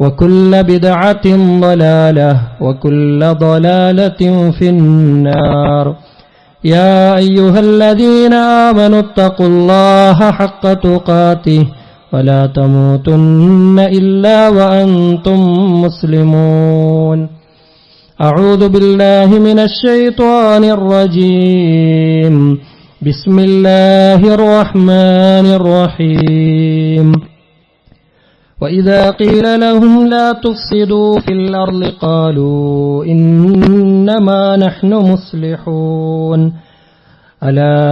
وكل بدعة ضلالة وكل ضلالة في النار. يا أيها الذين آمنوا اتقوا الله حق تقاته ولا تموتن إلا وأنتم مسلمون. أعوذ بالله من الشيطان الرجيم. بسم الله الرحمن الرحيم. وإذا قيل لهم لا تفسدوا في الأرض قالوا إنما نحن مصلحون ألا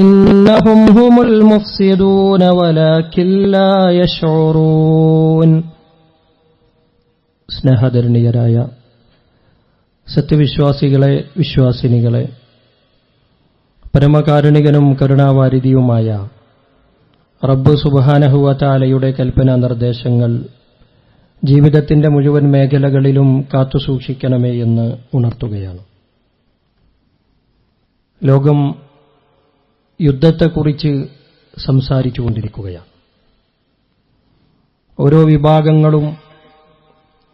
إنهم هم المفسدون ولكن لا يشعرون സ്നേഹധരണീയരായ സത്യവിശ്വാസികളെ വിശ്വാസിനികളെ പരമകാരുണികനും കരുണാവാരിധിയുമായ റബ്ബ് സുബഹാനഹുവാലയുടെ കൽപ്പന നിർദ്ദേശങ്ങൾ ജീവിതത്തിന്റെ മുഴുവൻ മേഖലകളിലും കാത്തുസൂക്ഷിക്കണമേ എന്ന് ഉണർത്തുകയാണ്. ലോകം യുദ്ധത്തെക്കുറിച്ച് സംസാരിച്ചുകൊണ്ടിരിക്കുകയാണ്. ഓരോ വിഭാഗങ്ങളും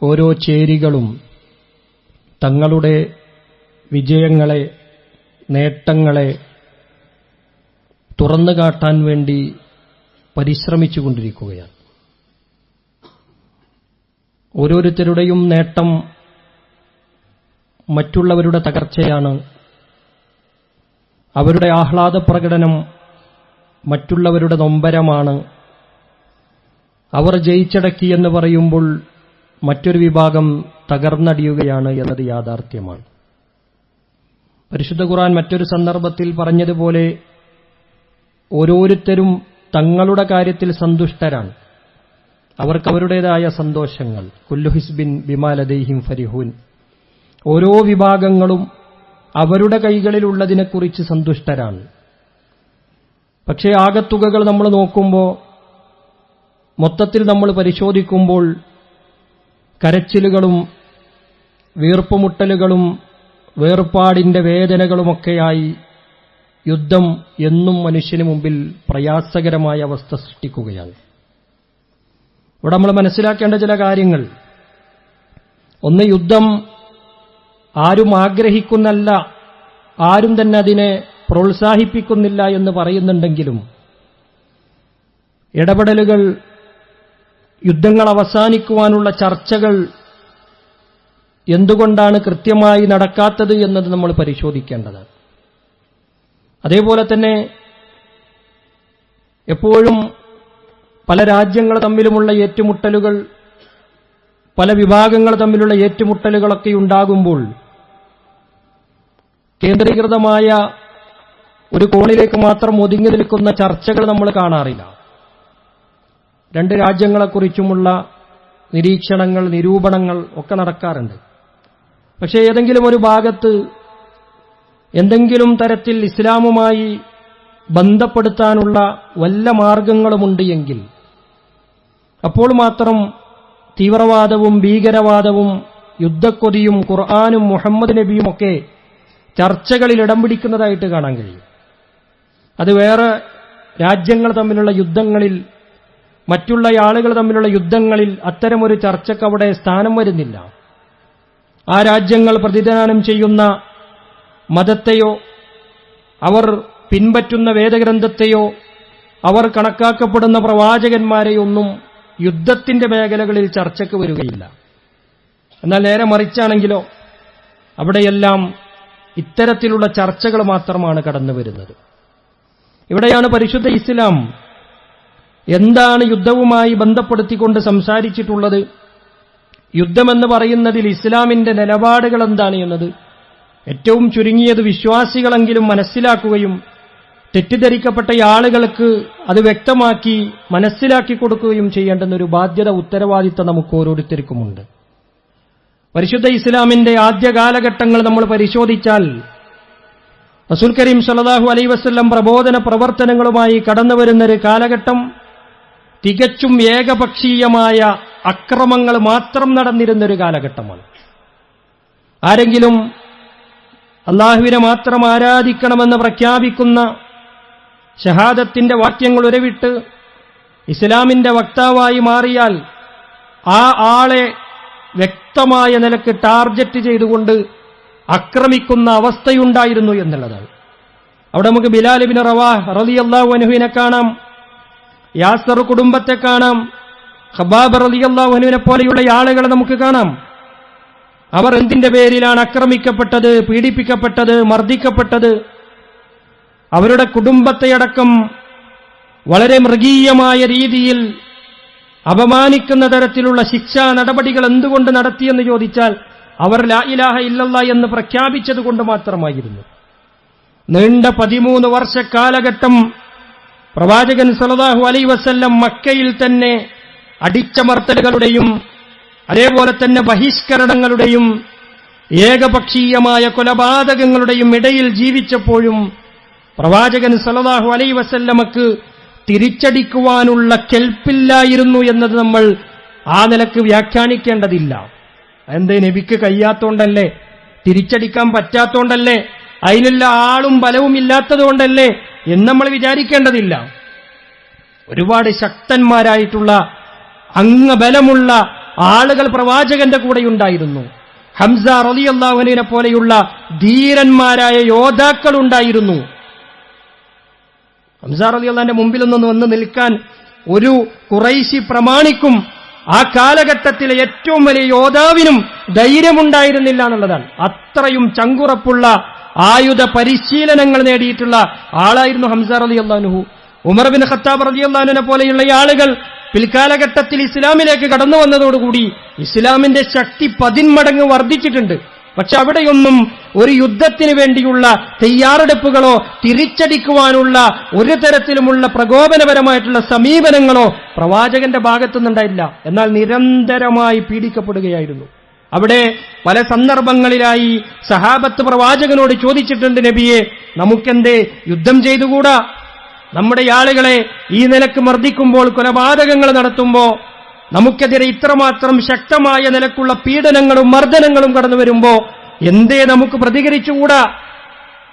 ഓരോ ചേരികളും തങ്ങളുടെ വിജയങ്ങളെ നേട്ടങ്ങളെ തുറന്നു കാട്ടാൻ വേണ്ടി പരിശ്രമിച്ചുകൊണ്ടിരിക്കുകയാണ്. ഓരോരുത്തരുടെയും നേട്ടം മറ്റുള്ളവരുടെ തകർച്ചയാണ്. അവരുടെ ആഹ്ലാദ പ്രകടനം മറ്റുള്ളവരുടെ നൊമ്പരമാണ്. അവർ ജയിച്ചടക്കി എന്ന് പറയുമ്പോൾ മറ്റൊരു വിഭാഗം തകർന്നടിയുകയാണ് എന്നത് യാഥാർത്ഥ്യമാണ്. പരിശുദ്ധ ഖുറാൻ മറ്റൊരു സന്ദർഭത്തിൽ പറഞ്ഞതുപോലെ ഓരോരുത്തരും തങ്ങളുടെ കാര്യത്തിൽ സന്തുഷ്ടരാണ്. അവർക്ക് അവരുടേതായ സന്തോഷങ്ങൾ. കുല്ലുഹിസ്ബിൻ ബിമാലദേഹിം ഫരിഹൂൻ. ഓരോ വിഭാഗങ്ങളും അവരുടെ കൈകളിലുള്ളതിനെക്കുറിച്ച് സന്തുഷ്ടരാണ്. പക്ഷേ ആകത്തുകകൾ നമ്മൾ നോക്കുമ്പോൾ മൊത്തത്തിൽ നമ്മൾ പരിശോധിക്കുമ്പോൾ കരച്ചിലുകളും വീർപ്പുമുട്ടലുകളും വേർപാടിന്റെ വേദനകളുമൊക്കെയായി യുദ്ധം എന്നും മനുഷ്യന് മുമ്പിൽ പ്രയാസകരമായ അവസ്ഥ സൃഷ്ടിക്കുകയാണ്. ഇവിടെ നമ്മൾ മനസ്സിലാക്കേണ്ട ചില കാര്യങ്ങൾ. ഒന്ന് യുദ്ധം ആരും ആഗ്രഹിക്കുന്നല്ല ആരും തന്നെ അതിനെ പ്രോത്സാഹിപ്പിക്കുന്നില്ല എന്ന് പറയുന്നുണ്ടെങ്കിലും ഇടപെടലുകൾ യുദ്ധങ്ങൾ അവസാനിക്കുവാനുള്ള ചർച്ചകൾ എന്തുകൊണ്ടാണ് കൃത്യമായി നടക്കാത്തത് എന്നത് നമ്മൾ പരിശോധിക്കേണ്ടതാണ്. അതേപോലെ തന്നെ എപ്പോഴും പല രാജ്യങ്ങൾ തമ്മിലുമുള്ള ഏറ്റുമുട്ടലുകൾ പല വിഭാഗങ്ങൾ തമ്മിലുള്ള ഏറ്റുമുട്ടലുകളൊക്കെ ഉണ്ടാകുമ്പോൾ കേന്ദ്രീകൃതമായ ഒരു കോണിലേക്ക് മാത്രം ഒതുങ്ങി നിൽക്കുന്ന ചർച്ചകൾ നമ്മൾ കാണാറില്ല. രണ്ട് രാജ്യങ്ങളെക്കുറിച്ചുമുള്ള നിരീക്ഷണങ്ങൾ നിരൂപണങ്ങൾ ഒക്കെ നടക്കാറുണ്ട്. പക്ഷേ ഏതെങ്കിലും ഒരു ഭാഗത്ത് എന്തെങ്കിലും തരത്തിൽ ഇസ്ലാമുമായി ബന്ധപ്പെടുത്താനുള്ള വല്ല മാർഗങ്ങളുമുണ്ട് എങ്കിൽ അപ്പോൾ മാത്രം തീവ്രവാദവും ഭീകരവാദവും യുദ്ധക്കൊതിയും ഖുർആാനും മുഹമ്മദ് നബിയുമൊക്കെ ചർച്ചകളിൽ ഇടം പിടിക്കുന്നതായിട്ട് കാണാൻ കഴിയും. അത് വേറെ രാജ്യങ്ങൾ തമ്മിലുള്ള യുദ്ധങ്ങളിൽ മറ്റുള്ള ആളുകൾ തമ്മിലുള്ള യുദ്ധങ്ങളിൽ അത്തരമൊരു ചർച്ചയ്ക്ക് അവിടെ സ്ഥാനം വരുന്നില്ല. ആ രാജ്യങ്ങൾ പ്രതിദാനം ചെയ്യുന്ന മതത്തെയോ അവർ പിൻപറ്റുന്ന വേദഗ്രന്ഥത്തെയോ അവർ കണക്കാക്കപ്പെടുന്ന പ്രവാചകന്മാരെയൊന്നും യുദ്ധത്തിന്റെ മേഖലകളിൽ ചർച്ചയ്ക്ക് വരികയില്ല. എന്നാൽ നേരെ മറിച്ചാണെങ്കിലോ അവിടെയെല്ലാം ഇത്തരത്തിലുള്ള ചർച്ചകൾ മാത്രമാണ് കടന്നു വരുന്നത്. ഇവിടെയാണ് പരിശുദ്ധ ഇസ്ലാം എന്താണ് യുദ്ധവുമായി ബന്ധപ്പെടുത്തിക്കൊണ്ട് സംസാരിച്ചിട്ടുള്ളത് യുദ്ധമെന്ന് പറയുന്നതിൽ ഇസ്ലാമിന്റെ നിലപാടുകൾ എന്താണ് എന്നത് ഏറ്റവും ചുരുങ്ങിയത് വിശ്വാസികളെങ്കിലും മനസ്സിലാക്കുകയും തെറ്റിദ്ധരിക്കപ്പെട്ട ആളുകൾക്ക് അത് വ്യക്തമാക്കി മനസ്സിലാക്കി കൊടുക്കുകയും ചെയ്യേണ്ടെന്നൊരു ബാധ്യത ഉത്തരവാദിത്തം നമുക്ക് ഓരോരുത്തർക്കുമുണ്ട്. പരിശുദ്ധ ഇസ്ലാമിന്റെ ആദ്യ കാലഘട്ടങ്ങൾ നമ്മൾ പരിശോധിച്ചാൽ റസൂൽ കരീം സലതാഹു അലൈ വസ്ല്ലം പ്രബോധന പ്രവർത്തനങ്ങളുമായി കടന്നുവരുന്നൊരു കാലഘട്ടം തികച്ചും ഏകപക്ഷീയമായ അക്രമങ്ങൾ മാത്രം നടന്നിരുന്നൊരു കാലഘട്ടമാണ്. ആരെങ്കിലും അള്ളാഹുവിനെ മാത്രം ആരാധിക്കണമെന്ന് പ്രഖ്യാപിക്കുന്ന ഷഹാദത്തിന്റെ വാക്യങ്ങൾ ഉരവിട്ട് ഇസ്ലാമിന്റെ വക്താവായി മാറിയാൽ ആ ആളെ വ്യക്തമായ നിലയ്ക്ക് ടാർഗറ്റ് ചെയ്തുകൊണ്ട് ആക്രമിക്കുന്ന അവസ്ഥയുണ്ടായിരുന്നു എന്നുള്ളതാണ്. അവിടെ നമുക്ക് ബിലാലിബിൻ റവാ റലി അള്ളാഹു അനുഹുവിനെ കാണാം യാസർ കുടുംബത്തെ കാണാം ഹബാബ് റലി അള്ളാഹു അനുവിനെ പോലെയുള്ള ആളുകളെ നമുക്ക് കാണാം. അവർ എന്തിന്റെ പേരിലാണ് ആക്രമിക്കപ്പെട്ടത് പീഡിപ്പിക്കപ്പെട്ടത് മർദ്ദിക്കപ്പെട്ടത്? അവരുടെ കുടുംബത്തെയടക്കം വളരെ മൃഗീയമായ രീതിയിൽ അപമാനിക്കുന്ന തരത്തിലുള്ള ശിക്ഷാ നടപടികൾ എന്തുകൊണ്ട് നടത്തിയെന്ന് ചോദിച്ചാൽ അവർ ലാ ഇലാഹ ഇല്ലല്ല എന്ന് പ്രഖ്യാപിച്ചത് കൊണ്ട് മാത്രമായിരുന്നു. നീണ്ട പതിമൂന്ന് വർഷ കാലഘട്ടം പ്രവാചകൻ സലതാഹു അലൈ വസല്ലം മക്കയിൽ തന്നെ അടിച്ചമർത്തലുകളുടെയും അതേപോലെ തന്നെ ബഹിഷ്കരണങ്ങളുടെയും ഏകപക്ഷീയമായ കൊലപാതകങ്ങളുടെയും ഇടയിൽ ജീവിച്ചപ്പോഴും പ്രവാചകൻ സലതാഹു അലൈ വസല്ലമക്ക് തിരിച്ചടിക്കുവാനുള്ള കെൽപ്പില്ലായിരുന്നു എന്നത് നമ്മൾ ആ നിലയ്ക്ക് വ്യാഖ്യാനിക്കേണ്ടതില്ല. എന്തേ നബിക്ക് കഴിയാത്തോണ്ടല്ലേ? തിരിച്ചടിക്കാൻ പറ്റാത്തോണ്ടല്ലേ? അതിനുള്ള ആളും ബലവും ഇല്ലാത്തതുകൊണ്ടല്ലേ എന്ന് നമ്മൾ വിചാരിക്കേണ്ടതില്ല. ഒരുപാട് ശക്തന്മാരായിട്ടുള്ള അംഗബലമുള്ള ആളുകൾ പ്രവാചകന്റെ കൂടെയുണ്ടായിരുന്നു. ഹംസ റലി അള്ളാഹുലിനെ പോലെയുള്ള ധീരന്മാരായ യോദ്ധാക്കൾ ഉണ്ടായിരുന്നു. ഹംസ റലിയല്ലാന്റെ മുമ്പിൽ നിന്ന് വന്ന് നിൽക്കാൻ ഒരു കുറൈശി പ്രമാണിക്കും ആ കാലഘട്ടത്തിലെ ഏറ്റവും വലിയ യോദ്ധാവിനും ധൈര്യമുണ്ടായിരുന്നില്ല എന്നുള്ളതാണ്. അത്രയും ചങ്കുറപ്പുള്ള ആയുധ പരിശീലനങ്ങൾ നേടിയിട്ടുള്ള ആളായിരുന്നു ഹംസ റലി അള്ളാനുഹു ഉമർ ബിൻ ഖത്താബ് റലി അള്ളാനുവിനെ പോലെയുള്ള ആളുകൾ പിൽക്കാലഘട്ടത്തിൽ ഇസ്ലാമിലേക്ക് കടന്നു വന്നതോടുകൂടി ഇസ്ലാമിന്റെ ശക്തി പതിന്മടങ്ങ് വർദ്ധിച്ചിട്ടുണ്ട്. പക്ഷെ അവിടെയൊന്നും ഒരു യുദ്ധത്തിന് വേണ്ടിയുള്ള തയ്യാറെടുപ്പുകളോ തിരിച്ചടിക്കുവാനുള്ള ഒരു തരത്തിലുമുള്ള പ്രകോപനപരമായിട്ടുള്ള സമീപനങ്ങളോ പ്രവാചകന്റെ ഭാഗത്തുനിന്നുണ്ടായില്ല. എന്നാൽ നിരന്തരമായി പീഡിക്കപ്പെടുകയായിരുന്നു. അവിടെ പല സന്ദർഭങ്ങളിലായി സഹാബത്ത് പ്രവാചകനോട് ചോദിച്ചിട്ടുണ്ട് നബിയെ നമുക്കെന്തേ യുദ്ധം ചെയ്തുകൂടാ? നമ്മുടെ ആളുകളെ ഈ നിലയ്ക്ക് മർദ്ദിക്കുമ്പോൾ കൊലപാതകങ്ങൾ നടത്തുമ്പോൾ നമുക്കെതിരെ ഇത്രമാത്രം ശക്തമായ നിലക്കുള്ള പീഡനങ്ങളും മർദ്ദനങ്ങളും കടന്നു വരുമ്പോ എന്തേ നമുക്ക് പ്രതികരിച്ചുകൂടാ?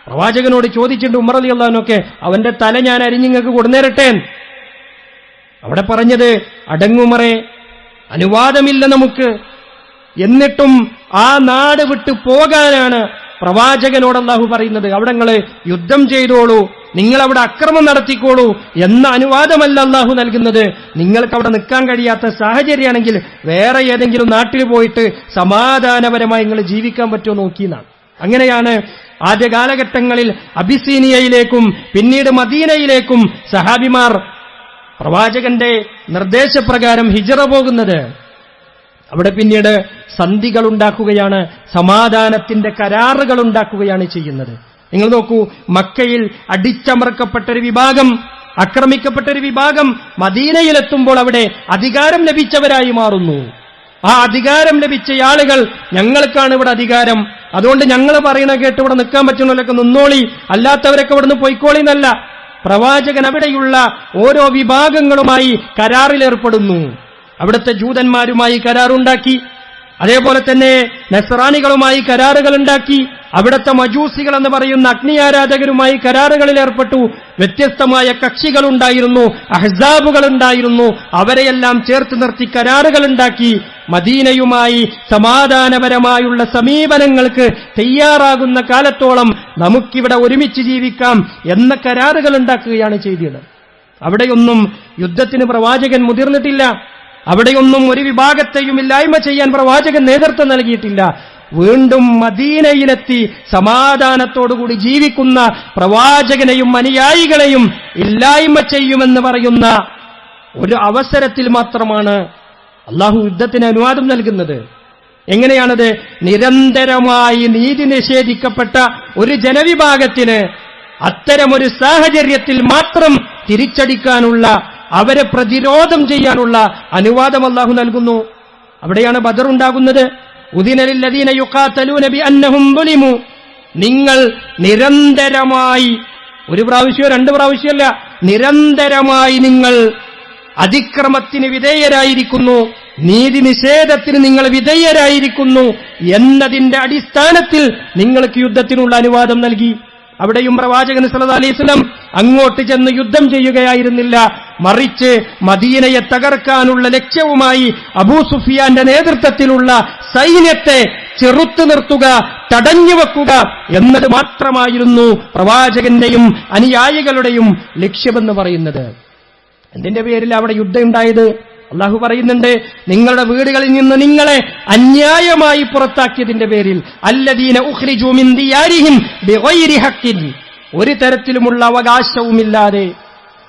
പ്രവാചകനോട് ചോദിച്ചിട്ടുണ്ട് ഉമർ അലി അള്ളഹാനൊക്കെ അവന്റെ തല ഞാൻ അരിഞ്ഞിങ്ങക്ക് കൊടുന്നേരട്ടെ അവിടെ പറഞ്ഞത് അടങ്ങുമറെ അനുവാദമില്ല നമുക്ക്. എന്നിട്ടും ആ നാട് വിട്ടു പോകാനാണ് പ്രവാചകനോട് അള്ളാഹു പറയുന്നത്. അവിടെ യുദ്ധം ചെയ്തോളൂ. നിങ്ങൾ അവിടെ അക്രമം നടത്തിക്കോളൂ എന്ന അനുവാദമല്ല അള്ളാഹു നൽകുന്നത്. നിങ്ങൾക്ക് അവിടെ നിൽക്കാൻ കഴിയാത്ത സാഹചര്യമാണെങ്കിൽ വേറെ ഏതെങ്കിലും നാട്ടിൽ പോയിട്ട് സമാധാനപരമായി നിങ്ങൾ ജീവിക്കാൻ പറ്റുമോ നോക്കിയെന്നാണ്. അങ്ങനെയാണ് ആദ്യ കാലഘട്ടങ്ങളിൽ അബിസീനിയയിലേക്കും പിന്നീട് മദീനയിലേക്കും സഹാബിമാർ പ്രവാചകന്റെ നിർദ്ദേശപ്രകാരം ഹിജറ പോകുന്നത്. അവിടെ പിന്നീട് സന്ധികൾ ഉണ്ടാക്കുകയാണ് സമാധാനത്തിന്റെ കരാറുകൾ ഉണ്ടാക്കുകയാണ് ചെയ്യുന്നത്. നിങ്ങൾ നോക്കൂ മക്കയിൽ അടിച്ചമർക്കപ്പെട്ട ഒരു വിഭാഗം ആക്രമിക്കപ്പെട്ട ഒരു വിഭാഗം മദീനയിലെത്തുമ്പോൾ അവിടെ അധികാരം ലഭിച്ചവരായി മാറുന്നു. ആ അധികാരം ലഭിച്ച ആളുകൾ ഞങ്ങൾക്കാണ് ഇവിടെ അധികാരം. അതുകൊണ്ട് ഞങ്ങൾ പറയുന്ന കേട്ട് ഇവിടെ നിൽക്കാൻ പറ്റുന്നവരൊക്കെ നിന്നോളി അല്ലാത്തവരൊക്കെ ഇവിടുന്ന് പൊയ്ക്കോളി എന്നല്ല. പ്രവാചകൻ അവിടെയുള്ള ഓരോ വിഭാഗങ്ങളുമായി കരാറിലേർപ്പെടുന്നു അവിടുത്തെ ജൂതന്മാരുമായി കരാറുണ്ടാക്കി. അതേപോലെ തന്നെ നസ്രാനികളുമായി കരാറുകൾ ഉണ്ടാക്കി അവിടുത്തെ മജൂസികൾ എന്ന് പറയുന്ന അഗ്നി ആരാധകരുമായി കരാറുകളിൽ ഏർപ്പെട്ടു. വ്യത്യസ്തമായ കക്ഷികളുണ്ടായിരുന്നു അഹ്സാബുകൾ ഉണ്ടായിരുന്നു. അവരെയെല്ലാം ചേർത്ത് നിർത്തി കരാറുകൾ ഉണ്ടാക്കി. മദീനയുമായി സമാധാനപരമായുള്ള സമീപനങ്ങൾക്ക് തയ്യാറാകുന്ന കാലത്തോളം നമുക്കിവിടെ ഒരുമിച്ച് ജീവിക്കാം എന്ന കരാറുകൾ ഉണ്ടാക്കുകയാണ് ചെയ്തത്. അവിടെയൊന്നും യുദ്ധത്തിന് പ്രവാചകൻ മുതിർന്നിട്ടില്ല. അവിടെയൊന്നും ഒരു വിഭാഗത്തെയും ഇല്ലായ്മ ചെയ്യാൻ പ്രവാചകൻ നേതൃത്വം നൽകിയിട്ടില്ല. വീണ്ടും മദീനയിലെത്തി സമാധാനത്തോടുകൂടി ജീവിക്കുന്ന പ്രവാചകനെയും അനുയായികളെയും ഇല്ലായ്മ ചെയ്യുമെന്ന് പറയുന്ന ഒരു അവസരത്തിൽ മാത്രമാണ് അള്ളാഹു യുദ്ധത്തിന് അനുവാദം നൽകുന്നത്. എങ്ങനെയാണത്? നിരന്തരമായി നീതി നിഷേധിക്കപ്പെട്ട ഒരു ജനവിഭാഗത്തിന് അത്തരമൊരു സാഹചര്യത്തിൽ മാത്രം തിരിച്ചടിക്കാനുള്ള അവരെ പ്രതിരോധം ചെയ്യാനുള്ള അനുവാദം അള്ളാഹു നൽകുന്നു. അവിടെയാണ് ബദർ ഉണ്ടാകുന്നത്. നിങ്ങൾ നിരന്തരമായി ഒരു പ്രാവശ്യമോ രണ്ട് പ്രാവശ്യമല്ല നിരന്തരമായി നിങ്ങൾ അതിക്രമത്തിന് വിധേയരായിരിക്കുന്നു നീതി നിഷേധത്തിന് നിങ്ങൾ വിധേയരായിരിക്കുന്നു എന്നതിന്റെ അടിസ്ഥാനത്തിൽ നിങ്ങൾക്ക് യുദ്ധത്തിനുള്ള അനുവാദം നൽകി. അവിടെയും പ്രവാചകൻ സല്ലല്ലാഹു അലൈഹി വസല്ലം അങ്ങോട്ട് ചെന്ന് യുദ്ധം ചെയ്യുകയായിരുന്നില്ല. മറിച്ച് മദീനയെ തകർക്കാനുള്ള ലക്ഷ്യവുമായി അബൂ സുഫിയാന്റെ നേതൃത്വത്തിലുള്ള സൈന്യത്തെ ചെറുത്തു നിർത്തുക തടഞ്ഞു വെക്കുക എന്നത് മാത്രമായിരുന്നു പ്രവാചകന്റെയും അനുയായികളുടെയും ലക്ഷ്യമെന്ന് പറയുന്നത്. എന്തിന്റെ പേരിൽ അവിടെ യുദ്ധം ഉണ്ടായത്? അള്ളാഹു പറയുന്നുണ്ട് നിങ്ങളുടെ വീടുകളിൽ നിന്ന് നിങ്ങളെ അന്യായമായി പുറത്താക്കിയതിന്റെ പേരിൽ അല്ലദീന ഒരു തരത്തിലുമുള്ള അവകാശവുമില്ലാതെ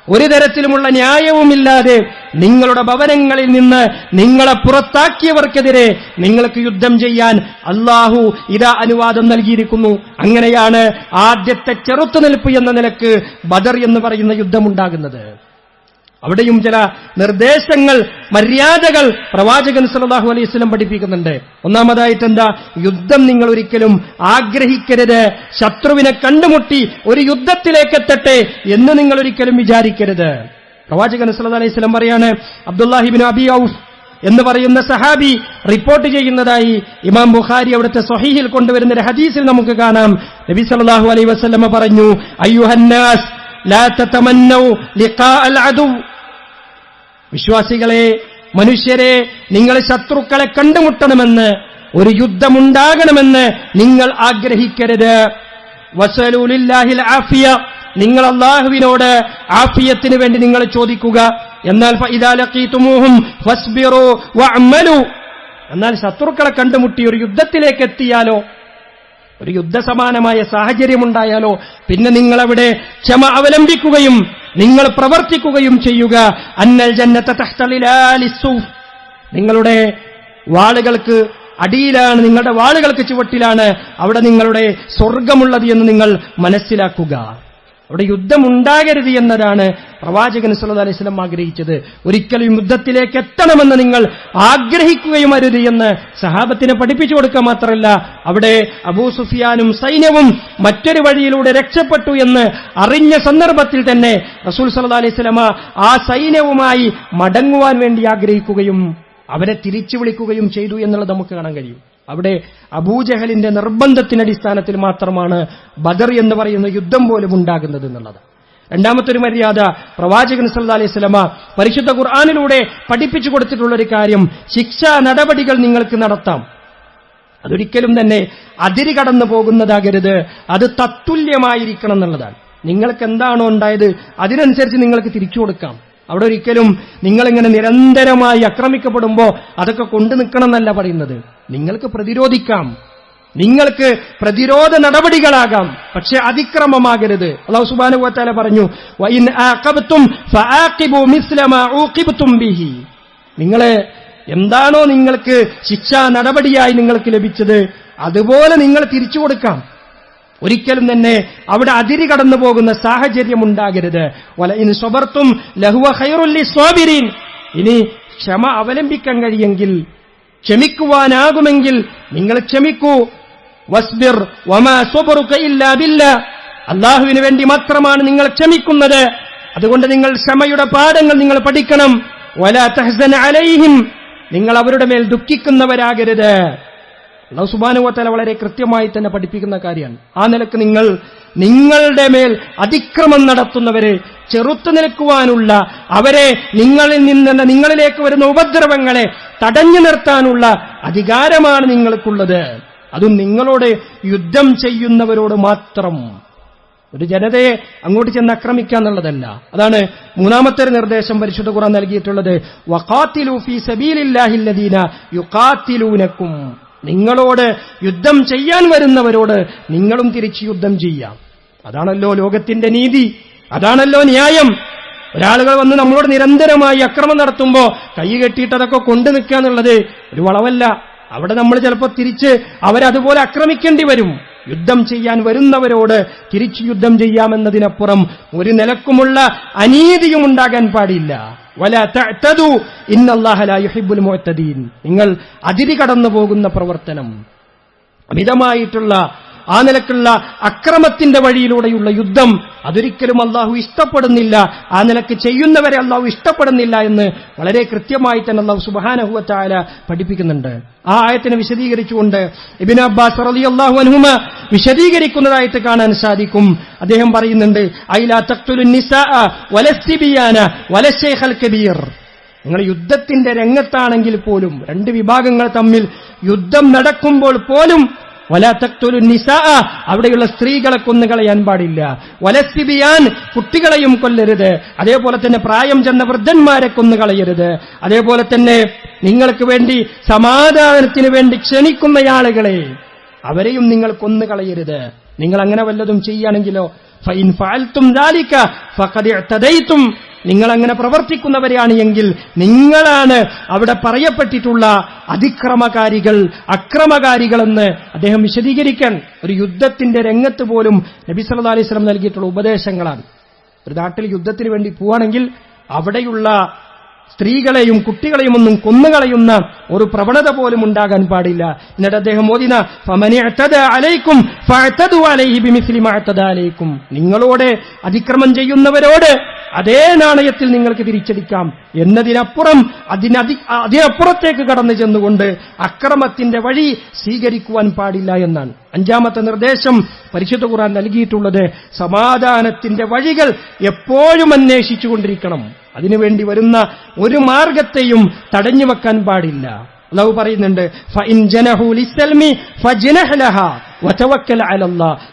ഒരു തരത്തിലുമുള്ള ന്യായവുമില്ലാതെ നിങ്ങളുടെ ഭവനങ്ങളിൽ നിന്ന് നിങ്ങളെ പുറത്താക്കിയവർക്കെതിരെ നിങ്ങൾക്ക് യുദ്ധം ചെയ്യാൻ അള്ളാഹു ഇതാ അനുവാദം നൽകിയിരിക്കുന്നു. അങ്ങനെയാണ് ആദ്യത്തെ ചെറുത്തുനിൽപ്പ് എന്ന നിലയ്ക്ക് ബദർ എന്ന് പറയുന്ന യുദ്ധമുണ്ടാകുന്നത്. അവിടെയും ചില നിർദ്ദേശങ്ങൾ മര്യാദകൾ പ്രവാചകൻ സല്ലല്ലാഹു അലൈഹി വസല്ലം പഠിപ്പിക്കുന്നുണ്ട്. ഒന്നാമതായിട്ട് എന്താ? യുദ്ധം നിങ്ങൾ ഒരിക്കലും ആഗ്രഹിക്കരുത്. ശത്രുവിനെ കണ്ടുമുട്ടി ഒരു യുദ്ധത്തിലേക്ക് എത്തട്ടെ എന്ന് നിങ്ങൾ ഒരിക്കലും വിചാരിക്കരുത്. പ്രവാചകൻ സല്ലല്ലാഹു അലൈഹി വസല്ലം പറയാണ് അബ്ദുല്ലാഹിബിൻ അബി ഔഫ് എന്ന് പറയുന്ന സഹാബി റിപ്പോർട്ട് ചെയ്യുന്നതായി ഇമാം ബുഖാരി അവിടുത്തെ സൊഹീഹിൽ കൊണ്ടുവരുന്ന ഒരു ഹദീസിൽ നമുക്ക് കാണാം. നബി സല്ലല്ലാഹു അലൈഹി വസ്ലമ പറഞ്ഞു അയ്യുഹന്നാസ് ലാ തതമന്നൗ ലിഖാ അൽ അദു. വിശ്വാസികളെ മനുഷ്യരെ നിങ്ങൾ ശത്രുക്കളെ കണ്ടുമുട്ടണമെന്ന് ഒരു യുദ്ധമുണ്ടാകണമെന്ന് നിങ്ങൾ ആഗ്രഹിക്കരുത്. വസലൂലില്ലാഹിൽ ആഫിയ. നിങ്ങൾ അള്ളാഹുവിനോട് ആഫിയത്തിന് വേണ്ടി നിങ്ങൾ ചോദിക്കുക. എന്നാൽ എന്നാൽ ശത്രുക്കളെ കണ്ടുമുട്ടി ഒരു യുദ്ധത്തിലേക്ക് എത്തിയാലോ? ഒരു യുദ്ധസമാനമായ സാഹചര്യമുണ്ടായാലോ പിന്നെ നിങ്ങളവിടെ ക്ഷമ അവലംബിക്കുകയും നിങ്ങൾ പ്രവർത്തിക്കുകയും ചെയ്യുക. അന്നൽ ജന്നത്തെ തഹ്തലിലാലിസ്സൂഫ് നിങ്ങളുടെ വാളുകൾക്ക് അടിയിലാണ് നിങ്ങളുടെ വാളുകൾക്ക് ചുവട്ടിലാണ് അവിടെ നിങ്ങളുടെ സ്വർഗമുള്ളത് എന്ന് നിങ്ങൾ മനസ്സിലാക്കുക. അവിടെ യുദ്ധമുണ്ടാകരുത് എന്നതാണ് പ്രവാചകൻ സല്ലു അലൈഹി വസല്ലം ആഗ്രഹിച്ചത്. ഒരിക്കലും യുദ്ധത്തിലേക്ക് എത്തണമെന്ന് നിങ്ങൾ ആഗ്രഹിക്കുകയും അരുത് എന്ന് സഹാബത്തിനെ പഠിപ്പിച്ചു കൊടുക്കുക മാത്രമല്ല അവിടെ അബൂ സുഫിയാനും സൈന്യവും മറ്റൊരു വഴിയിലൂടെ രക്ഷപ്പെട്ടു എന്ന് അറിഞ്ഞ സന്ദർഭത്തിൽ തന്നെ റസൂൽ സല്ലു അലൈഹി വസല്ലമ ആ സൈന്യവുമായി മടങ്ങുവാൻ വേണ്ടി ആഗ്രഹിക്കുകയും അവരെ തിരിച്ചു വിളിക്കുകയും ചെയ്തു എന്നുള്ളത് നമുക്ക് കാണാൻ കഴിയും. അവിടെ അബൂജഹലിന്റെ നിർബന്ധത്തിന്റെ അടിസ്ഥാനത്തിൽ മാത്രമാണ് ബദർ എന്ന് പറയുന്ന യുദ്ധം പോലും ഉണ്ടാകുന്നത് എന്നുള്ളത്. രണ്ടാമത്തെ ഒരു മര്യാദ പ്രവാചകൻ സല്ല അലൈഹി സ്വലമ പരിശുദ്ധ ഖുർആാനിലൂടെ പഠിപ്പിച്ചു കൊടുത്തിട്ടുള്ള ഒരു കാര്യം ശിക്ഷാ നടപടികൾ നിങ്ങൾക്ക് നടത്താം. അതൊരിക്കലും തന്നെ അതിരി കടന്നു പോകുന്നതാകരുത് അത് തത്തുല്യമായിരിക്കണം എന്നുള്ളതാണ്. നിങ്ങൾക്ക് എന്താണോ ഉണ്ടായത് അതിനനുസരിച്ച് നിങ്ങൾക്ക് തിരിച്ചു കൊടുക്കാം. അവിടെ ഒരിക്കലും നിങ്ങളിങ്ങനെ നിരന്തരമായി ആക്രമിക്കപ്പെടുമ്പോൾ അതൊക്കെ കൊണ്ടു നിൽക്കണം എന്നല്ല പറയുന്നത്. നിങ്ങൾക്ക് പ്രതിരോധിക്കാം. നിങ്ങൾക്ക് പ്രതിരോധ നടപടികളാകാം. പക്ഷെ അതിക്രമമാകരുത്. അള്ളാഹു സുബാനുവത്താല പറഞ്ഞു. നിങ്ങളെ എന്താണോ നിങ്ങൾക്ക് ശിക്ഷാ നടപടിയായി നിങ്ങൾക്ക് ലഭിച്ചത് അതുപോലെ നിങ്ങൾ തിരിച്ചു കൊടുക്കാം. ഒരിക്കലും തന്നെ അവിടെ അതിരി കടന്നു പോകുന്ന സാഹചര്യം ഉണ്ടാകരുത്. സ്വബർത്തും ലഹുവ ഹൈറുല്ലി സ്വാബിരീൻ ഇനി ക്ഷമ അവലംബിക്കാൻ കഴിയെങ്കിൽ ക്ഷമിക്കുവാനാകുമെങ്കിൽ നിങ്ങൾ ക്ഷമിക്കൂ. വസ്ബിർ ബില്ലാ. അള്ളാഹുവിന് വേണ്ടി മാത്രമാണ് നിങ്ങൾ ക്ഷമിക്കുന്നത്. അതുകൊണ്ട് നിങ്ങൾ ക്ഷമയുടെ പാഠങ്ങൾ നിങ്ങൾ പഠിക്കണം. വല തഹസൻ അലൈഹിം. നിങ്ങൾ അവരുടെ മേൽ ദുഃഖിക്കുന്നവരാകരുത്. അള്ളാഹു സുബാനുവത്തല വളരെ കൃത്യമായി തന്നെ പഠിപ്പിക്കുന്ന കാര്യമാണ്. ആ നിലയ്ക്ക് നിങ്ങൾ നിങ്ങളുടെ മേൽ അതിക്രമം നടത്തുന്നവരെ ചെറുത്തു നിൽക്കുവാനുള്ള അവരെ നിങ്ങളിൽ നിന്ന് നിങ്ങളിലേക്ക് വരുന്ന ഉപദ്രവങ്ങളെ തടഞ്ഞു നിർത്താനുള്ള അധികാരമാണ് നിങ്ങൾക്കുള്ളത്. അതും നിങ്ങളോട് യുദ്ധം ചെയ്യുന്നവരോട് മാത്രം. ഒരു ജനതയെ അങ്ങോട്ട് ചെന്ന് ആക്രമിക്കുക എന്നുള്ളതല്ല. അതാണ് മൂന്നാമത്തെ നിർദ്ദേശം പരിശുദ്ധ ഖുറാൻ നൽകിയിട്ടുള്ളത്. യുഖാത്തിലൂനക്കും. നിങ്ങളോട് യുദ്ധം ചെയ്യാൻ വരുന്നവരോട് നിങ്ങളും തിരിച്ച് യുദ്ധം ചെയ്യാം. അതാണല്ലോ ലോകത്തിന്റെ നീതി. അതാണല്ലോ ന്യായം. ഒരാളുകൾ വന്ന് നമ്മളോട് നിരന്തരമായി അക്രമം നടത്തുമ്പോൾ കൈ കെട്ടിയിട്ട് അതൊക്കെ കൊണ്ടു നിൽക്കുക എന്നുള്ളത് ഒരു വളവല്ല. അവിടെ നമ്മൾ ചിലപ്പോൾ തിരിച്ച് അവരതുപോലെ ആക്രമിക്കേണ്ടി വരും. യുദ്ധം ചെയ്യാൻ വരുന്നവരോട് തിരിച്ചു യുദ്ധം ചെയ്യാമെന്നതിനപ്പുറം ഒരു നിലക്കുമുള്ള അനീതിയും ഉണ്ടാകാൻ പാടില്ല. നിങ്ങൾ അതിരി കടന്നു പോകുന്ന പ്രവർത്തനം. അമിതമായിട്ടുള്ള ആ നിലക്കുള്ള അക്രമത്തിന്റെ വഴിയിലൂടെയുള്ള യുദ്ധം അതൊരിക്കലും അള്ളാഹു ഇഷ്ടപ്പെടുന്നില്ല. ആ നിലയ്ക്ക് ചെയ്യുന്നവരെ അള്ളാഹു ഇഷ്ടപ്പെടുന്നില്ല എന്ന് വളരെ കൃത്യമായി തന്നെ അള്ളാഹു സുബാനഹുവറ്റായ പഠിപ്പിക്കുന്നുണ്ട്. ആ ആയത്തിനെ വിശദീകരിച്ചുകൊണ്ട് ഇബിൻ അബ്ബാസ് റലി അള്ളാഹു അനുമ വിശദീകരിക്കുന്നതായിട്ട് കാണാൻ സാധിക്കും. അദ്ദേഹം പറയുന്നുണ്ട് ഐലാ തഖ്തുലു നിസാ വലസ്തിബിയാന വലശൈഖൽ കബീർ. നിങ്ങൾ യുദ്ധത്തിന്റെ രംഗത്താണെങ്കിൽ പോലും രണ്ട് വിഭാഗങ്ങൾ തമ്മിൽ യുദ്ധം നടക്കുമ്പോൾ പോലും വലാത്തക്തൊരു നിസാ അവിടെയുള്ള സ്ത്രീകളെ കൊന്നു കളയാൻ പാടില്ല. വലസ്തിബിയാൻ കുട്ടികളെയും കൊല്ലരുത്. അതേപോലെ തന്നെ പ്രായം ചെന്ന വൃദ്ധന്മാരെ കൊന്നുകളയരുത് അതേപോലെ തന്നെ നിങ്ങൾക്ക് വേണ്ടി സമാധാനത്തിന് വേണ്ടി ക്ഷണിക്കുന്ന ആളുകളെ അവരെയും നിങ്ങൾ കൊന്നു കളയരുത്. നിങ്ങൾ അങ്ങനെ വല്ലതും ചെയ്യുകയാണെങ്കിലോ? ഫൈൻ ഫാൽത്തും നിങ്ങൾ അങ്ങനെ പ്രവർത്തിക്കുന്നവരാണ് എങ്കിൽ നിങ്ങളാണ് അവിടെ പറയപ്പെട്ടിട്ടുള്ള അതിക്രമകാരികൾ അക്രമകാരികളെന്ന് അദ്ദേഹം വിശദീകരിക്കാൻ ഒരു യുദ്ധത്തിന്റെ രംഗത്ത് പോലും നബി സല്ലാ അലൈഹി സ്വലം നൽകിയിട്ടുള്ള ഉപദേശങ്ങളാണ്. ഒരു നാട്ടിൽ യുദ്ധത്തിന് വേണ്ടി പോവാണെങ്കിൽ അവിടെയുള്ള സ്ത്രീകളെയും കുട്ടികളെയും ഒന്നും കൊന്നുകളയുന്ന ഒരു പ്രവണത പോലും ഉണ്ടാകാൻ പാടില്ല. എന്നിട്ട് അദ്ദേഹം ഓതിന അലൈക്കും അലൈക്കും. നിങ്ങളോട് അതിക്രമം ചെയ്യുന്നവരോട് അതേ നാണയത്തിൽ നിങ്ങൾക്ക് തിരിച്ചടിക്കാം. എന്നതിനപ്പുറം അതിനതി അതിനപ്പുറത്തേക്ക് കടന്നു ചെന്നുകൊണ്ട് അക്രമത്തിന്റെ വഴി സ്വീകരിക്കുവാൻ പാടില്ല എന്നാണ്. അഞ്ചാമത്തെ നിർദ്ദേശം പരിശുദ്ധ ഖുർആൻ നൽകിയിട്ടുള്ളത് സമാധാനത്തിന്റെ വഴികൾ എപ്പോഴും അന്വേഷിച്ചുകൊണ്ടിരിക്കണം. അതിനുവേണ്ടി വരുന്ന ഒരു മാർഗത്തെയും തടഞ്ഞു വെക്കാൻ പാടില്ല. അള്ളാഹു പറയുന്നുണ്ട്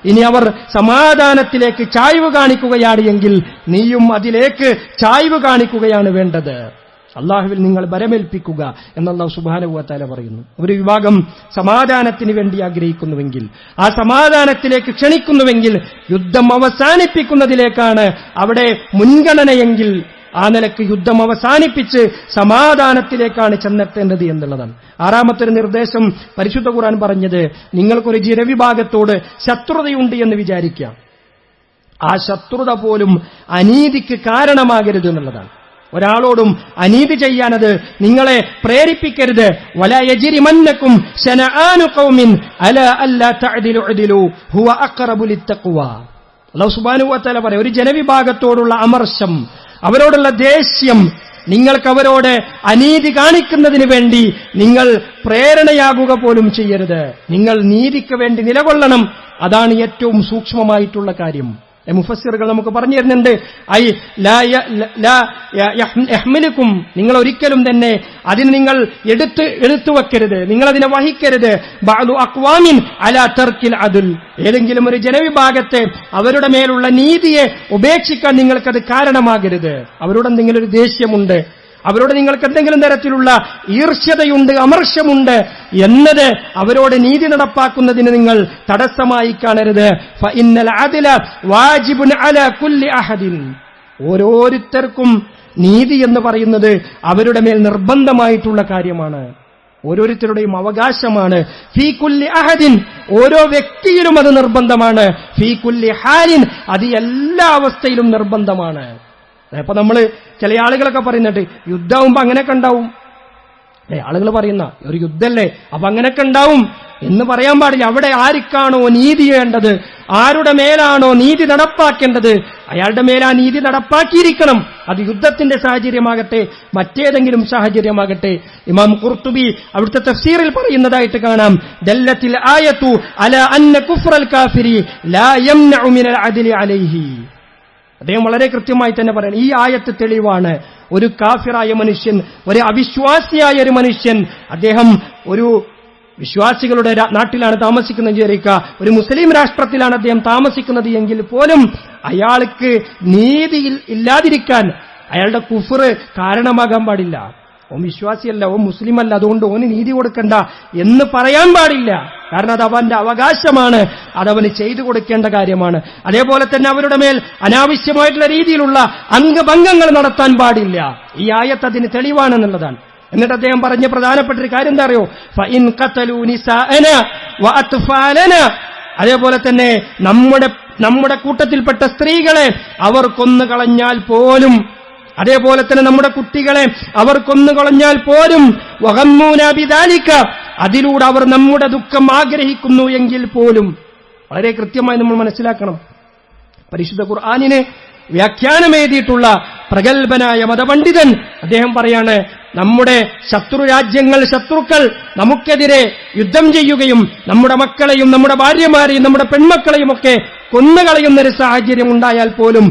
ഇനി അവർ സമാധാനത്തിലേക്ക് ചായ്വ് കാണിക്കുകയാണ് എങ്കിൽ നീയും അതിലേക്ക് ചായ്വ് കാണിക്കുകയാണ് വേണ്ടത്. അള്ളാഹുവിൽ നിങ്ങൾ ബരമേൽപ്പിക്കുക എന്നല്ലാഹു സുബാനുവത്താല പറയുന്നു. ഒരു വിഭാഗം സമാധാനത്തിന് വേണ്ടി ആഗ്രഹിക്കുന്നുവെങ്കിൽ ആ സമാധാനത്തിലേക്ക് ക്ഷണിക്കുന്നുവെങ്കിൽ യുദ്ധം അവസാനിപ്പിക്കുന്നതിലേക്കാണ് അവിടെ മുൻഗണനയെങ്കിൽ ആ നിലയ്ക്ക് യുദ്ധം അവസാനിപ്പിച്ച് സമാധാനത്തിലേക്കാണ് ചെന്നെത്തേണ്ടത് എന്നുള്ളതാണ്. ആറാമത്തെ ഒരു നിർദ്ദേശം പരിശുദ്ധ ഖുർആൻ പറഞ്ഞത് നിങ്ങൾക്കൊരു ജനവിഭാഗത്തോട് ശത്രുതയുണ്ട് എന്ന് വിചാരിക്കാം ആ ശത്രുത പോലും അനീതിക്ക് കാരണമാകരുത് എന്നുള്ളതാണ്. ഒരാളോടും അനീതി ചെയ്യാനത് നിങ്ങളെ പ്രേരിപ്പിക്കരുത്. വലയജിരിമന്നക്കും ഒരു ജനവിഭാഗത്തോടുള്ള അമർശം അവരോടുള്ള ദേഷ്യം നിങ്ങൾക്ക് അവരോട് അനീതി കാണിക്കുന്നതിന് വേണ്ടി നിങ്ങൾ പ്രേരണയാകുക പോലും ചെയ്യരുത്. നിങ്ങൾ നീതിക്ക് വേണ്ടി നിലകൊള്ളണം. അതാണ് ഏറ്റവും സൂക്ഷ്മമായിട്ടുള്ള കാര്യം. മുഫസ്സിറുകൾ നമുക്ക് പറഞ്ഞു തരുന്നുണ്ട്. ഐ യഹ്മിലുക്കും നിങ്ങൾ ഒരിക്കലും തന്നെ അതിന് നിങ്ങൾ എടുത്ത് എടുത്തു വെക്കരുത്. നിങ്ങൾ അതിനെ വഹിക്കരുത്. ബാലു അക്വാമിൻ അല തർക്കിൽ അതുൽ ഏതെങ്കിലും ഒരു ജനവിഭാഗത്തെ അവരുടെ മേലുള്ള നീതിയെ ഉപേക്ഷിക്കാൻ നിങ്ങൾക്കത് കാരണമാകരുത്. അവരോട് എന്തെങ്കിലും ഒരു ദേഷ്യമുണ്ട് അവരോട് നിങ്ങൾക്ക് എന്തെങ്കിലും തരത്തിലുള്ള ഈർഷ്യതയുണ്ട് അമർഷമുണ്ട് എന്നത് അവരോട് നീതി നടപ്പാക്കുന്നതിന് നിങ്ങൾ തടസ്സമായി കാണരുത്. ഓരോരുത്തർക്കും നീതി എന്ന് പറയുന്നത് അവരുടെ മേൽ നിർബന്ധമായിട്ടുള്ള കാര്യമാണ്. ഓരോരുത്തരുടെയും അവകാശമാണ്. ഫീ കുല്ലി അഹദിൻ. ഓരോ വ്യക്തിയിലും അത് നിർബന്ധമാണ്. ഫീ കുല്ലി ഹാലിൻ. അത് എല്ലാ അവസ്ഥയിലും നിർബന്ധമാണ്. അപ്പൊ നമ്മൾ ചില ആളുകളൊക്കെ പറയുന്നുണ്ട് യുദ്ധമാകുമ്പോ അങ്ങനെയൊക്കെ ഉണ്ടാവും. ആളുകൾ പറയുന്ന ഒരു യുദ്ധല്ലേ അപ്പൊ അങ്ങനെയൊക്കെ ഉണ്ടാവും. എന്ന് പറയാൻ പാടില്ല അവിടെ ആർക്കാണോ നീതി വേണ്ടത്? ആരുടെ മേലാണോ നീതി നടപ്പാക്കേണ്ടത്? അയാളുടെ മേൽ ആ നീതി നടപ്പാക്കിയിരിക്കണം. അത് യുദ്ധത്തിന്റെ സാഹചര്യമാകട്ടെ മറ്റേതെങ്കിലും സാഹചര്യമാകട്ടെ. ഇമാം കുർത്തുബി അവിടുത്തെ തഫ്സീറിൽ പറയുന്നതായിട്ട് കാണാം ദല്ലത്തിൽ ആയത്തു അല അന്ന കുഫ്റൽ കാഫിരി ലാ മിനൽ അദലി അലൈഹി. അദ്ദേഹം വളരെ കൃത്യമായി തന്നെ പറയണം ഈ ആയത്ത് തെളിവാണ്. ഒരു കാഫിറായ മനുഷ്യൻ ഒരു അവിശ്വാസിയായ ഒരു മനുഷ്യൻ അദ്ദേഹം ഒരു വിശ്വാസികളുടെ നാട്ടിലാണ് താമസിക്കുന്നത് വിചാരിക്കുക ഒരു മുസ്ലിം രാഷ്ട്രത്തിലാണ് അദ്ദേഹം താമസിക്കുന്നത് എങ്കിൽ പോലും അയാൾക്ക് നീതിയിൽ ഇല്ലാതിരിക്കാൻ അയാളുടെ കുഫർ കാരണമാകാൻ പാടില്ല. ഓൻ വിശ്വാസിയല്ല ഓൻ മുസ്ലിം അല്ല അതുകൊണ്ട് ഓന് നീതി കൊടുക്കണ്ട എന്ന് പറയാൻ പാടില്ല. കാരണം അത് അവന്റെ അവകാശമാണ്. അതവന് ചെയ്തു കൊടുക്കേണ്ട കാര്യമാണ്. അതേപോലെ തന്നെ അവരുടെ മേൽ അനാവശ്യമായിട്ടുള്ള രീതിയിലുള്ള അംഗഭംഗങ്ങൾ നടത്താൻ പാടില്ല. ഈ ആയത്ത് അതിന് തെളിവാണെന്നുള്ളതാണ് എന്നിട്ട് അദ്ദേഹം പറഞ്ഞ പ്രധാനപ്പെട്ട ഒരു കാര്യം എന്താ അറിയോ? അതേപോലെ തന്നെ നമ്മുടെ നമ്മുടെ കൂട്ടത്തിൽപ്പെട്ട സ്ത്രീകളെ അവർ കൊന്നു കളഞ്ഞാൽ പോലും അതേപോലെ തന്നെ നമ്മുടെ കുട്ടികളെ അവർ കൊന്നുകളഞ്ഞാൽ പോലും വഹമ്മൂനാബിദാലിക്ക അതിലൂടെ അവർ നമ്മുടെ ദുഃഖം ആഗ്രഹിക്കുന്നു എങ്കിൽ പോലും. വളരെ കൃത്യമായി നമ്മൾ മനസ്സിലാക്കണം. പരിശുദ്ധ ഖുർആാനിനെ വ്യാഖ്യാനമെഴുതിയിട്ടുള്ള പ്രഗത്ഭനായ മതപണ്ഡിതൻ. അദ്ദേഹം പറയാണ് നമ്മുടെ ശത്രു രാജ്യങ്ങൾ ശത്രുക്കൾ നമുക്കെതിരെ യുദ്ധം ചെയ്യുകയും നമ്മുടെ മക്കളെയും നമ്മുടെ ഭാര്യമാരെയും നമ്മുടെ പെൺമക്കളെയും ഒക്കെ കൊന്നുകളയുന്ന ഒരു സാഹചര്യം ഉണ്ടായാൽ പോലും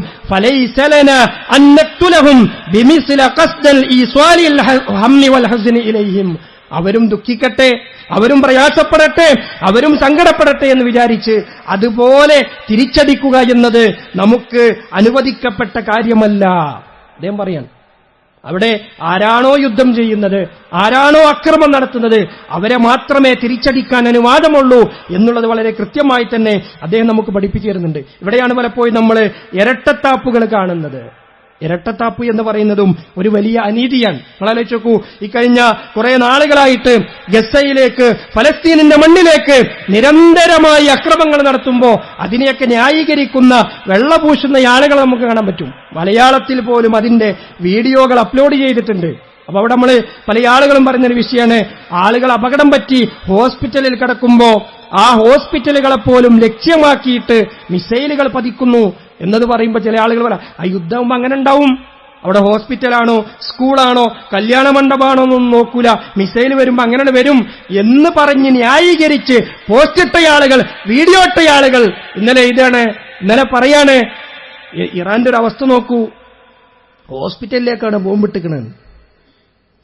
അവരും ദുഃഖിക്കട്ടെ അവരും പ്രയാസപ്പെടട്ടെ അവരും സങ്കടപ്പെടട്ടെ എന്ന് വിചാരിച്ച് അതുപോലെ തിരിച്ചടിക്കുക എന്നത് നമുക്ക് അനുവദിക്കപ്പെട്ട കാര്യമല്ല. അദ്ദേഹം പറയാണ് അവിടെ ആരാണോ യുദ്ധം ചെയ്യുന്നത് ആരാണോ അക്രമം നടത്തുന്നത് അവരെ മാത്രമേ തിരിച്ചടിക്കാൻ അനുവാദമുള്ളൂ എന്നുള്ളത് വളരെ കൃത്യമായി തന്നെ അദ്ദേഹം നമുക്ക് പഠിപ്പിച്ചു തരുന്നുണ്ട്. ഇവിടെയാണ് പലപ്പോഴും നമ്മൾ ഇരട്ടത്താപ്പുകൾ കാണുന്നത്. ഇരട്ടത്താപ്പ് എന്ന് പറയുന്നതും ഒരു വലിയ അനീതിയാണ്. നിങ്ങളാലോചിച്ച് നോക്കൂ ഇക്കഴിഞ്ഞ കുറെ നാളുകളായിട്ട് ഗസയിലേക്ക് ഫലസ്തീനിന്റെ മണ്ണിലേക്ക് നിരന്തരമായി അക്രമങ്ങൾ നടത്തുമ്പോൾ അതിനെയൊക്കെ ന്യായീകരിക്കുന്ന വെള്ളപൂശുന്ന ആളുകളെ നമുക്ക് കാണാൻ പറ്റും. മലയാളത്തിൽ പോലും അതിന്റെ വീഡിയോകൾ അപ്ലോഡ് ചെയ്തിട്ടുണ്ട്. അപ്പൊ അവിടെ നമ്മൾ പല ആളുകളും പറഞ്ഞൊരു വിഷയമാണ് ആളുകൾ അപകടം പറ്റി ഹോസ്പിറ്റലിൽ കിടക്കുമ്പോ ആ ഹോസ്പിറ്റലുകളെ പോലും ലക്ഷ്യമാക്കിയിട്ട് മിസൈലുകൾ പതിക്കുന്നു എന്നത് പറയുമ്പോൾ ചില ആളുകൾ പറയാം ആ യുദ്ധം അങ്ങനെ ഉണ്ടാവും. അവിടെ ഹോസ്പിറ്റലാണോ സ്കൂളാണോ കല്യാണ മണ്ഡപമാണോ എന്നൊന്നും നോക്കൂല. മിസൈൽ വരുമ്പോ അങ്ങനെ വരും. എന്ന് പറഞ്ഞ് ന്യായീകരിച്ച് പോസ്റ്റ് ഇട്ട ആളുകൾ വീഡിയോ ഇട്ട ആളുകൾ ഇന്നലെ ഇതാണ് ഇന്നലെ പറയാണ് ഇറാന്റെ ഒരു അവസ്ഥ നോക്കൂ. ഹോസ്പിറ്റലിലേക്കാണ് ബോംബിട്ടിക്കണത്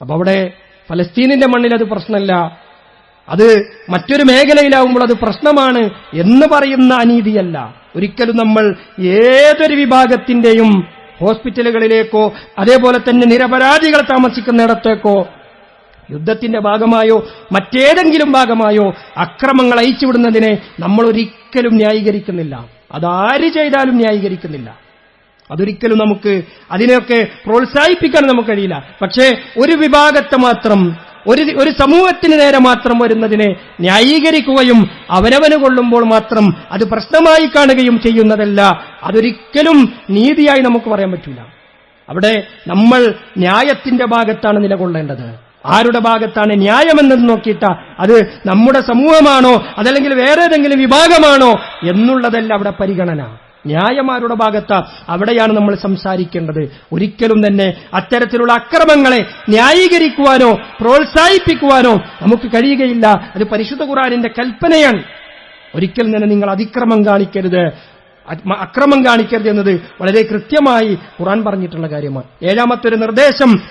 അപ്പൊ അവിടെ ഫലസ്തീനിന്റെ മണ്ണിൽ അത് പ്രശ്നമല്ല. അത് മറ്റൊരു മേഖലയിലാവുമ്പോൾ അത് പ്രശ്നമാണ് എന്ന് പറയുന്ന അനീതിയല്ല. ഒരിക്കലും നമ്മൾ ഏതൊരു വിഭാഗത്തിന്റെയും ഹോസ്പിറ്റലുകളിലേക്കോ അതേപോലെ തന്നെ നിരപരാധികൾ താമസിക്കുന്നിടത്തേക്കോ യുദ്ധത്തിന്റെ ഭാഗമായോ മറ്റേതെങ്കിലും ഭാഗമായോ അക്രമങ്ങൾ അയച്ചുവിടുന്നതിനെ നമ്മൾ ഒരിക്കലും ന്യായീകരിക്കുന്നില്ല. അതാര് ചെയ്താലും ന്യായീകരിക്കുന്നില്ല. അതൊരിക്കലും നമുക്ക് അതിനെയൊക്കെ പ്രോത്സാഹിപ്പിക്കാൻ നമുക്ക് കഴിയില്ല. പക്ഷേ ഒരു വിഭാഗത്തെ മാത്രം ഒരു ഒരു സമൂഹത്തിന് നേരെ മാത്രം വരുന്നതിനെ ന്യായീകരിക്കുകയും അവനവന് കൊള്ളുമ്പോൾ മാത്രം അത് പ്രശ്നമായി കാണുകയും ചെയ്യുന്നതല്ല. അതൊരിക്കലും നീതിയായി നമുക്ക് പറയാൻ പറ്റില്ല അവിടെ നമ്മൾ ന്യായത്തിന്റെ ഭാഗത്താണ് നിലകൊള്ളേണ്ടത്. ആരുടെ ഭാഗത്താണ് ന്യായമെന്നത് നോക്കിയിട്ട് അത് നമ്മുടെ സമൂഹമാണോ അതല്ലെങ്കിൽ വേറെ ഏതെങ്കിലും വിഭാഗമാണോ എന്നുള്ളതല്ല അവിടെ പരിഗണന. ന്യായമാരുടെ ഭാഗത്ത് അവിടെയാണ് നമ്മൾ സംസാരിക്കേണ്ടത്. ഒരിക്കലും തന്നെ അത്തരത്തിലുള്ള അക്രമങ്ങളെ ന്യായീകരിക്കുവാനോ പ്രോത്സാഹിപ്പിക്കുവാനോ നമുക്ക് കഴിയുകയില്ല. അത് പരിശുദ്ധ ഖുറാനിന്റെ കൽപ്പനയാണ്. ഒരിക്കലും തന്നെ നിങ്ങൾ അതിക്രമം കാണിക്കരുത്. അക്രമം കാണിക്കരുത് എന്നത് വളരെ കൃത്യമായി ഖുറാൻ പറഞ്ഞിട്ടുള്ള കാര്യമാണ്. ഏഴാമത്തെ ഒരു നിർദ്ദേശം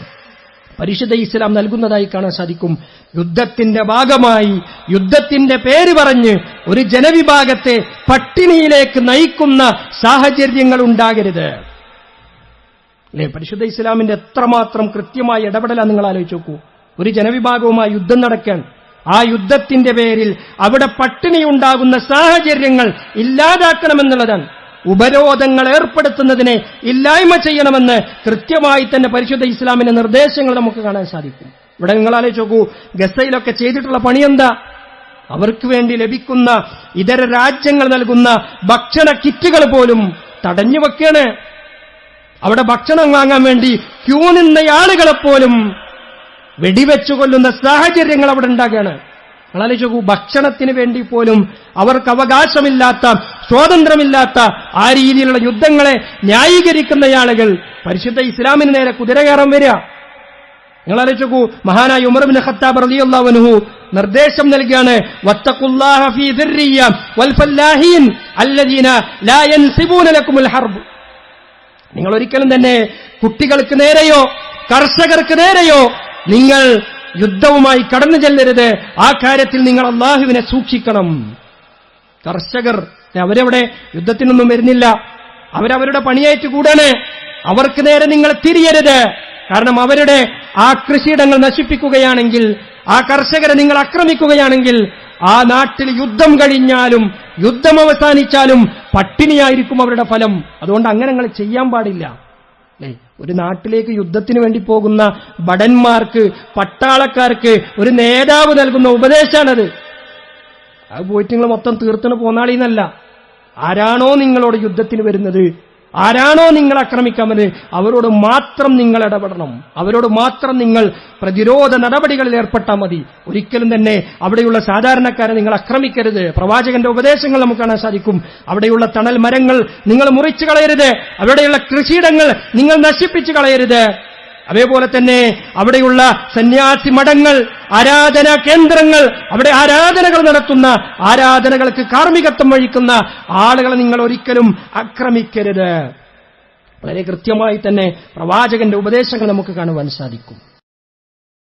പരിശുദ്ധ ഇസ്ലാം നൽകുന്നതായി കാണാൻ സാധിക്കും. യുദ്ധത്തിന്റെ ഭാഗമായി യുദ്ധത്തിന്റെ പേര് പറഞ്ഞ് ഒരു ജനവിഭാഗത്തെ പട്ടിണിയിലേക്ക് നയിക്കുന്ന സാഹചര്യങ്ങൾ ഉണ്ടാകരുത്. അല്ലേ? പരിശുദ്ധ ഇസ്ലാമിന്റെ എത്രമാത്രം കൃത്യമായ ഇടപെടലാണ് നിങ്ങൾ ആലോചിച്ച് നോക്കൂ. ഒരു ജനവിഭാഗവുമായി യുദ്ധം നടക്കാൻ ആ യുദ്ധത്തിന്റെ പേരിൽ അവിടെ പട്ടിണി ഉണ്ടാകുന്ന സാഹചര്യങ്ങൾ ഇല്ലാതാക്കണമെന്നുള്ളതാണ്. ഉപരോധങ്ങൾ ഏർപ്പെടുത്തുന്നതിനെ ഇല്ലായ്മ ചെയ്യണമെന്ന് കൃത്യമായി തന്നെ പരിശുദ്ധ ഇസ്ലാമിന്റെ നിർദ്ദേശങ്ങൾ നമുക്ക് കാണാൻ സാധിക്കും. ഇവിടെ നിങ്ങൾ ആലോചിച്ച് നോക്കൂ ഗസയിലൊക്കെ ചെയ്തിട്ടുള്ള പണി എന്താ അവർക്ക് വേണ്ടി ലഭിക്കുന്ന ഇതര രാജ്യങ്ങൾ നൽകുന്ന ഭക്ഷണ കിറ്റുകൾ പോലും തടഞ്ഞു വെക്കാണ്. അവിടെ ഭക്ഷണം വാങ്ങാൻ വേണ്ടി ക്യൂ നിന്ന ആളുകളെപ്പോലും വെടിവെച്ചു കൊല്ലുന്ന സാഹചര്യങ്ങൾ അവിടെ ഉണ്ടാകുകയാണ്. ഭക്ഷണത്തിന് വേണ്ടി പോലും അവർക്ക് അവകാശമില്ലാത്ത സ്വാതന്ത്ര്യമില്ലാത്ത ആ രീതിയിലുള്ള യുദ്ധങ്ങളെ ന്യായീകരിക്കുന്ന ആളുകൾ പരിശുദ്ധ ഇസ്ലാമിന് നേരെ കുതിര കയറാൻ വരിക. നിങ്ങളാലോചിക്കൂ മഹാനായ ഉമർബിൻ ഖത്താബ് റളിയല്ലാഹുഅൻഹു നിർദ്ദേശം നൽകിയാണ് വത്തഖുല്ലാഹ ഫീ വൽ അല്ലദീന ലാ ഹർബ്. നിങ്ങൾ ഒരിക്കലും തന്നെ കുട്ടികൾക്ക് നേരെയോ കർഷകർക്ക് നേരെയോ നിങ്ങൾ യുദ്ധവുമായി കടന്നു ചെല്ലരുത്. ആ കാര്യത്തിൽ നിങ്ങൾ അള്ളാഹുവിനെ സൂക്ഷിക്കണം. കർഷകർ അവരവിടെ യുദ്ധത്തിനൊന്നും വരുന്നില്ല. അവരവരുടെ പണിയേറ്റ് കൂടാണ്. അവർക്ക് നേരെ നിങ്ങൾ തിരിയരുത്. കാരണം അവരുടെ ആ കൃഷിയിടങ്ങൾ നശിപ്പിക്കുകയാണെങ്കിൽ ആ കർഷകരെ നിങ്ങൾ ആക്രമിക്കുകയാണെങ്കിൽ ആ നാട്ടിൽ യുദ്ധം കഴിഞ്ഞാലും യുദ്ധം അവസാനിച്ചാലും പട്ടിണിയായിരിക്കും അവരുടെ ഫലം. അതുകൊണ്ട് അങ്ങനെ നിങ്ങൾ ചെയ്യാൻ പാടില്ല. ഒരു നാട്ടിലേക്ക് യുദ്ധത്തിന് വേണ്ടി പോകുന്ന ഭടന്മാർക്ക് പട്ടാളക്കാർക്ക് ഒരു നേതാവ് നൽകുന്ന ഉപദേശമാണത് അത് പോയിട്ട് നിങ്ങൾ മൊത്തം തീർത്തിന് പോന്നാളിന്നല്ല. ആരാണോ നിങ്ങളോട് യുദ്ധത്തിന് വരുന്നത്? ആരാണോ നിങ്ങൾ വരുന്നത് അവരോട് മാത്രം നിങ്ങൾ ഇടപെടണം. അവരോട് മാത്രം നിങ്ങൾ പ്രതിരോധ നടപടികളിൽ ഏർപ്പെട്ടാൽ മതി. ഒരിക്കലും തന്നെ അവിടെയുള്ള സാധാരണക്കാരെ നിങ്ങൾ ആക്രമിക്കരുത്. പ്രവാചകന്റെ ഉപദേശങ്ങൾ നമുക്ക് കാണാൻ സാധിക്കും. അവിടെയുള്ള തണൽ മരങ്ങൾ നിങ്ങൾ മുറിച്ചു കളയരുത്. അവിടെയുള്ള കൃഷിയിടങ്ങൾ നിങ്ങൾ നശിപ്പിച്ചു കളയരുത്. അതേപോലെ തന്നെ അവിടെയുള്ള സന്യാസി മഠങ്ങൾ ആരാധന കേന്ദ്രങ്ങൾ അവിടെ ആരാധനകൾ നടത്തുന്ന ആരാധനകൾക്ക് കാർമ്മികത്വം വഹിക്കുന്ന ആളുകളെ നിങ്ങൾ ഒരിക്കലും ആക്രമിക്കരുത്. വളരെ കൃത്യമായി തന്നെ പ്രവാചകന്റെ ഉപദേശങ്ങൾ നമുക്ക് കാണുവാൻ സാധിക്കും.